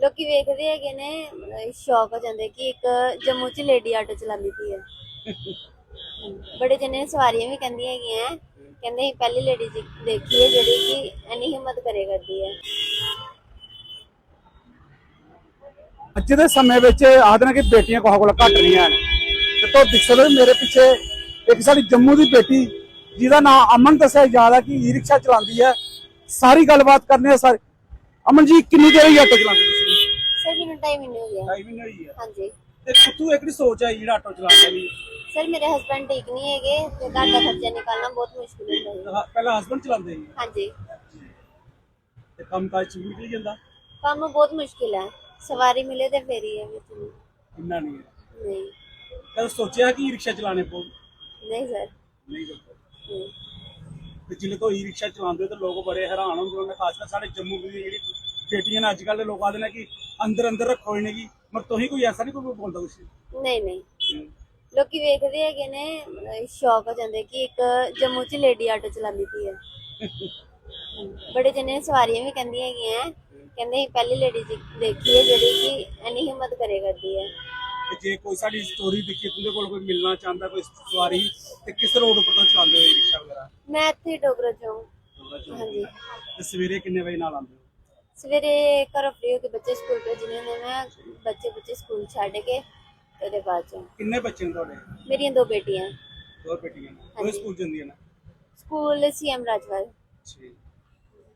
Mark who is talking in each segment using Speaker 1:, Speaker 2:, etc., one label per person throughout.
Speaker 1: ਲੋਕੀ ਵੇਖਦੇ ਹੈਗੇ ਨੇ ਸ਼ੌਕ ਹੋ ਜਾਂਦੇ ਕਿ ਇੱਕ ਜੰਮੂ 'ਚ ਲੇਡੀ ਆਟੋ ਚਲਾਉਂਦੀ ਪਈ ਹੈ। ਬੜੇ ਜਣੇ ਸਵਾਰੀਆਂ ਵੀ ਕਹਿੰਦੀਆਂ ਹੈਗੀਆਂ, ਕਹਿੰਦੇ ਅਸੀਂ ਪਹਿਲੀ ਲੇਡੀ ਦੇਖੀ ਹੈ ਜਿਹੜੀ ਕਿ ਇੰਨੀ ਹਿੰਮਤ ਕਰੇ ਕਰਦੀ ਹੈ।
Speaker 2: ਅੱਜ ਦੇ ਸਮੇਂ ਵਿੱਚ ਆਖਦੇ ਨੇ ਕਿ ਬੇਟੀਆਂ ਕੋਹਾਂ ਕੋਲ ਘੱਟ ਨਹੀਂ ਹਨ। ਤੇ ਤੋਂ ਦਿਖਦੇ ਮੇਰੇ ਪਿੱਛੇ ਇੱਕ ਸਾਡੀ ਜੰਮੂ ਦੀ ਬੇਟੀ, ਜਿਹਦਾ ਨਾਮ ਅਮਨ ਦੱਸਿਆ ਜਾਂਦਾ ਕਿ ਈ ਰਿਕਸ਼ਾ ਚਲਾਉਂਦੀ ਹੈ। ਸਾਰੀ ਗੱਲਬਾਤ ਕਰਨੇ ਆ ਸਾਰੀ। ਅਮਨ ਜੀ, ਕਿੰਨੀ ਦੇਰ ਹੀ ਆਟੋ ਚਲਾਉਂਦੇ
Speaker 1: ਸਰ ਮੈਨੂੰ ਟਾਈਮ ਨਹੀਂ ਹੋ। ਗਿਆ
Speaker 2: ਢਾਈ ਮਹੀਨੇ ਹੋਈ ਹੈ।
Speaker 1: ਹਾਂਜੀ।
Speaker 2: ਤੇ ਕੁੱਤੂ ਇੱਕ ਦੀ ਸੋਚ ਹੈ ਜਿਹੜਾ ਆਟੋ ਚਲਾਉਂਦਾ ਨਹੀਂ
Speaker 1: ਸਰ ਮੇਰੇ ਹਸਬੰਡ ਠੀਕ ਨਹੀਂ ਹੈਗੇ ਤੇ ਘਰ ਦਾ ਖਰਚਾ ਨਿਕਾਲਣਾ ਬਹੁਤ ਮੁਸ਼ਕਿਲ ਹੁੰਦਾ ਹੈ।
Speaker 2: ਪਹਿਲਾਂ ਹਸਬੰਡ ਚਲਾਉਂਦੇ ਸੀ।
Speaker 1: ਹਾਂਜੀ।
Speaker 2: ਤੇ ਕੰਮ ਕਾਜ ਚ ਨਿਕਲ ਜਾਂਦਾ।
Speaker 1: ਕੰਮ ਬਹੁਤ ਮੁਸ਼ਕਿਲ ਹੈ। ਸਵਾਰੀ ਮਿਲੇ ਤੇ ਫੇਰ ਹੀ ਹੈ ਵਿੱਚ ਨਹੀਂ
Speaker 2: ਇੰਨਾ ਨਹੀਂ ਹੈ।
Speaker 1: ਨਹੀਂ।
Speaker 2: ਕਦੇ ਸੋਚਿਆ ਕਿ ਈ ਰਿਕਸ਼ਾ ਚਲਾਣੇ ਪਊ?
Speaker 1: ਨਹੀਂ ਸਰ
Speaker 2: ਨਹੀਂ ਕਰਦੇ
Speaker 1: ਨਹੀਂ।
Speaker 2: ਤੇ ਜਿਲੇ ਤੋਂ ਈ ਰਿਕਸ਼ਾ ਚਲਾਉਂਦੇ ਤੇ ਲੋਕ ਬੜੇ ਹੈਰਾਨ ਹੁੰਦੇ ਨੇ ਖਾਸ ਕਰ ਸਾਡੇ ਜੰਮੂ ਦੀ ਜਿਹੜੀ ਬੇਟੀਆਂ ਨੇ ਅੱਜ ਕੱਲ੍ਹ ਦੇ ਲੋਕ ਆਦੇ ਨੇ ਕਿ ਅੰਦਰ ਅੰਦਰ ਰੱਖੋ ਇਹਨੇ ਕੀ ਮਰ ਤੁਸੀਂ ਕੋਈ ਐਸਾ ਨਹੀਂ ਕੋਈ ਬੋਲਦਾ ਕੁਛ?
Speaker 1: ਨਹੀਂ ਨਹੀਂ। ਲੋਕੀ ਵੇਖਦੇ ਹੈਗੇ ਨੇ ਸ਼ੌਕ ਹੋ ਜਾਂਦੇ ਕਿ ਇੱਕ ਜੰਮੂ 'ਚ ਲੇਡੀ ਆਟੋ ਚਲਾਉਂਦੀ ਪਈ ਹੈ। ਬੜੇ ਜਣੇ ਸਵਾਰੀਆਂ ਵੀ ਕਹਿੰਦੀਆਂ ਹੈਗੀਆਂ ਹੈ। ਕਹਿੰਦੇ ਅਸੀਂ ਪਹਿਲੀ ਲੇਡੀ ਦੇਖੀ ਹੈ ਜਿਹੜੀ ਕਿ ਇੰਨੀ ਹਿੰਮਤ ਕਰੇ ਕਰਦੀ ਹੈ।
Speaker 2: ਤੇ ਜੇ ਕੋਈ ਸਾਡੀ ਸਟੋਰੀ ਦੇਖੀ ਤੁਹਾਡੇ ਕੋਲ ਕੋਈ ਮਿਲਣਾ ਚਾਹੁੰਦਾ ਕੋਈ ਸਵਾਰੀ ਤੇ ਕਿਸ ਰੋਡ ਉੱਪਰ ਤੋਂ ਚਲਾਉਂਦੇ ਹੋ ਰਿਕਸ਼ਾ ਵਗੈਰਾ?
Speaker 1: ਮੈਂ ਇੱਥੇ ਡੋਗਰਾ ਚੌਂਕ। ਹਾਂਜੀ।
Speaker 2: ਤੇ ਸਵੇਰੇ ਕਿੰਨੇ ਵਜੇ ਨਾਲ ਆਉਂਦੇ ਹੋ?
Speaker 1: ਸਵੇਰੇ ਘਰੋਂ ਫ੍ਰੀ ਹੋ ਕੇ ਬੱਚੇ ਸਕੂਲ ਭੇਜਣੇ ਹੁੰਦੇ ਮੈਂ ਬੱਚੇ ਬੱਚੇ ਸਕੂਲ ਛੱਡ ਕੇ ਉਹਦੇ ਬਾਅਦ ਚ।
Speaker 2: ਕਿੰਨੇ ਬੱਚੇ ਨੇ ਤੁਹਾਡੇ?
Speaker 1: ਮੇਰੀਆਂ ਦੋ ਬੇਟੀਆਂ।
Speaker 2: ਦੋ ਬੇਟੀਆਂ ਨੇ। ਦੋਵੇਂ ਸਕੂਲ ਜਾਂਦੀਆਂ ਨੇ?
Speaker 1: School CM Rajwal.
Speaker 2: ਅੱਛਾ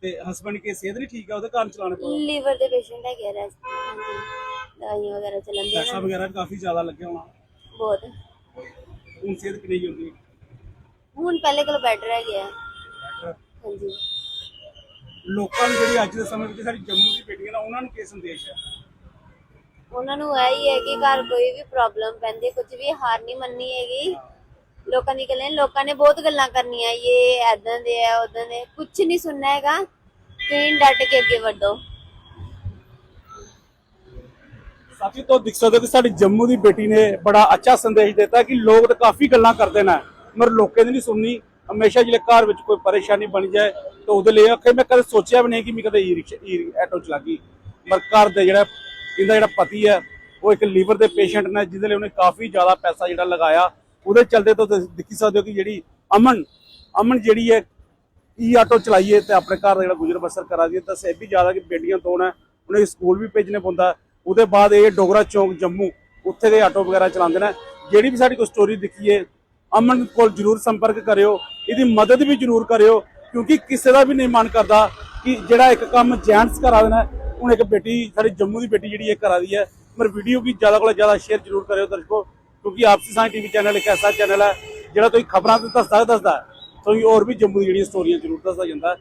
Speaker 2: ਤੇ ਹਸਬੰਡ ਕੀ ਸਿਹਤ ਨਹੀਂ ਠੀਕ ਆ? ਉਹਦੇ ਕਾਰਨ ਚਲਾਣੇ ਪਊ
Speaker 1: ਲੀਵਰ ਦੇ ਪੇਸ਼ੈਂਟ ਹੈਗੇ ਆ ਹਾਂਜੀ। ਦਵਾਈਆਂ ਵਗੈਰਾ ਚੱਲਦੀਆਂ
Speaker 2: ਪੈਸਾ
Speaker 1: ਨੇ।
Speaker 2: ਵਗੈਰਾ ਕਾਫੀ ਜ਼ਿਆਦਾ ਲੱਗਿਆ ਹੋਣਾ।
Speaker 1: ਬਹੁਤ।
Speaker 2: ਹੁਣ ਸਿਹਤ ਕਿੰਨੀ ਹੁੰਦੀ?
Speaker 1: ਹੁਣ ਪਹਿਲੇ ਕੋਲ ਬੈਟਰ ਹੈਗੇ ਆ। ਹਾਂਜੀ।
Speaker 2: ਲੋਕਾਂ ਨੂੰ ਜਿਹੜੀ ਅੱਜ ਦੇ ਸਮੇਂ ਵਿੱਚ ਸਾਡੀ ਜੰਮੂ ਦੀ ਬੇਟੀਆਂ ਨੇ ਉਹਨਾਂ ਨੂੰ ਕੀ ਸੰਦੇਸ਼ ਹੈ?
Speaker 1: ਉਹਨਾਂ ਨੂੰ ਇਹ ਹੀ ਹੈ ਕਿ ਘਰ ਕੋਈ ਵੀ ਪ੍ਰੋਬਲਮ ਪੈਂਦੀ ਕੁਝ ਵੀ ਹਾਰ ਨਹੀਂ ਮੰਨਣੀ ਹੈਗੀ। ਲੋਕਾਂ ਦੀ ਗੱਲਾਂ ਲੋਕਾਂ ਨੇ ਬਹੁਤ ਗੱਲਾਂ ਕਰਨੀਆਂ ਇਹ ਐਦਾਂ ਦੇ ਆ ਉਦਾਂ ਦੇ। ਕੁਝ ਨਹੀਂ ਸੁਣਨਾ ਹੈਗਾ। ਤੁਸੀਂ ਡਟ ਕੇ ਅੱਗੇ ਵਧੋ।
Speaker 2: ਸਾਥੀ ਤੋਂ ਦਿਖ ਸਕਦੇ ਕਿ ਸਾਡੀ ਜੰਮੂ ਦੀ ਬੇਟੀ ਨੇ ਬੜਾ ਅੱਛਾ ਸੰਦੇਸ਼ ਦਿੱਤਾ ਕਿ ਲੋਕ ਤਾਂ ਕਾਫੀ ਗੱਲਾਂ ਕਰਦੇ ਨੇ ਮਰ ਲੋਕਾਂ ਦੀ ਨਹੀਂ ਸੁਣਨੀ। ਹਮੇਸ਼ਾ ਜਿਹੜੇ ਘਰ ਵਿੱਚ ਕੋਈ ਪਰੇਸ਼ਾਨੀ ਬਣ ਜਾਏ ਤਾਂ ਉਹਦੇ ਲਈ ਆਖੇ, ਮੈਂ ਕਦੇ ਸੋਚਿਆ ਵੀ ਨਹੀਂ ਕਿ ਮੈਂ ਕਦੇ ਈ ਰਿਕਸ਼ਾ ਈ ਆਟੋ ਚਲਾਗੀ ਪਰ ਘਰ ਦੇ ਜਿਹੜਾ ਇਹਦਾ ਜਿਹੜਾ ਪਤੀ ਹੈ, ਉਹ ਇੱਕ ਲੀਵਰ ਦੇ ਪੇਸ਼ੈਂਟ ਨੇ, ਜਿਹਦੇ ਲਈ ਉਹਨੇ ਕਾਫੀ ਜ਼ਿਆਦਾ ਪੈਸਾ ਜਿਹੜਾ ਲਗਾਇਆ। ਉਹਦੇ ਚਲਦੇ ਤੋਂ ਤੁਸੀਂ ਦੇਖੀ ਸਕਦੇ ਹੋ ਕਿ ਜਿਹੜੀ ਅਮਨ ਅਮਨ ਜਿਹੜੀ ਹੈ ਈ ਆਟੋ ਚਲਾਈਏ ਤੇ ਆਪਣੇ ਘਰ ਦਾ ਜਿਹੜਾ ਗੁਜ਼ਰ ਬਸਰ ਕਰਾ ਦਈਏ, ਤਾਂ ਸੇਬੀ ਜ਼ਿਆਦਾ ਕਿ ਬੇਟੀਆਂ ਤੋਂ ਨੇ, ਉਹਨੇ ਸਕੂਲ ਵੀ ਭੇਜਣੇ ਪੈਂਦਾ। ਉਹਦੇ ਬਾਅਦ ਇਹ ਡੋਗਰਾ ਚੌਂਕ ਜੰਮੂ, ਉੱਥੇ ਦੇ ਆਟੋ ਵਗੈਰਾ ਚਲਾਉਂਦੇ ਨੇ। ਜਿਹੜੀ ਵੀ ਸਾਡੀ ਕੋਈ ਸਟੋਰੀ ਦਿਖੀਏ, ਅਮਨ ਕੋਲ ਜਰੂਰ ਸੰਪਰਕ ਕਰਿਓ। ਇਹਦੀ ਮਦਦ ਵੀ ਜਰੂਰ ਕਰਿਓ, ਕਿਉਂਕਿ ਕਿਸੇ ਦਾ ਵੀ ਨਹੀਂ ਮਨ ਕਰਦਾ ਕਿ ਜਿਹੜਾ ਇੱਕ ਕੰਮ ਜੈਂਟਸ ਕਰਾ ਦੇਣਾ ਹੁਣ ਇੱਕ ਬੇਟੀ, ਸਾਡੀ ਜੰਮੂ ਦੀ ਬੇਟੀ ਜਿਹੜੀ ਇਹ ਕਰਾ ਦੀ ਹੈ, ਪਰ ਵੀਡੀਓ ਵੀ ਜ਼ਿਆਦਾ ਕੋਲ ਜ਼ਿਆਦਾ ਸ਼ੇਅਰ ਜਰੂਰ ਕਰਿਓ ਦਰਸ਼ਕੋ, ਕਿਉਂਕਿ ਆਪਸੀ ਸਾਂ ਟੀਵੀ ਚੈਨਲ ਇੱਕ ਐਸਾ ਚੈਨਲ ਹੈ, ਜਿਹੜਾ ਤੁਸੀਂ ਖਬਰਾਂ ਤੋਂ ਦੱਸਦਾ ਦੱਸਦਾ ਤੁਸੀਂ ਹੋਰ ਵੀ ਜੰਮੂ ਦੀ ਜਿਹੜੀਆਂ ਸਟੋਰੀਆਂ ਜ਼ਰੂਰ ਦੱਸਦਾ ਜਾਂਦਾ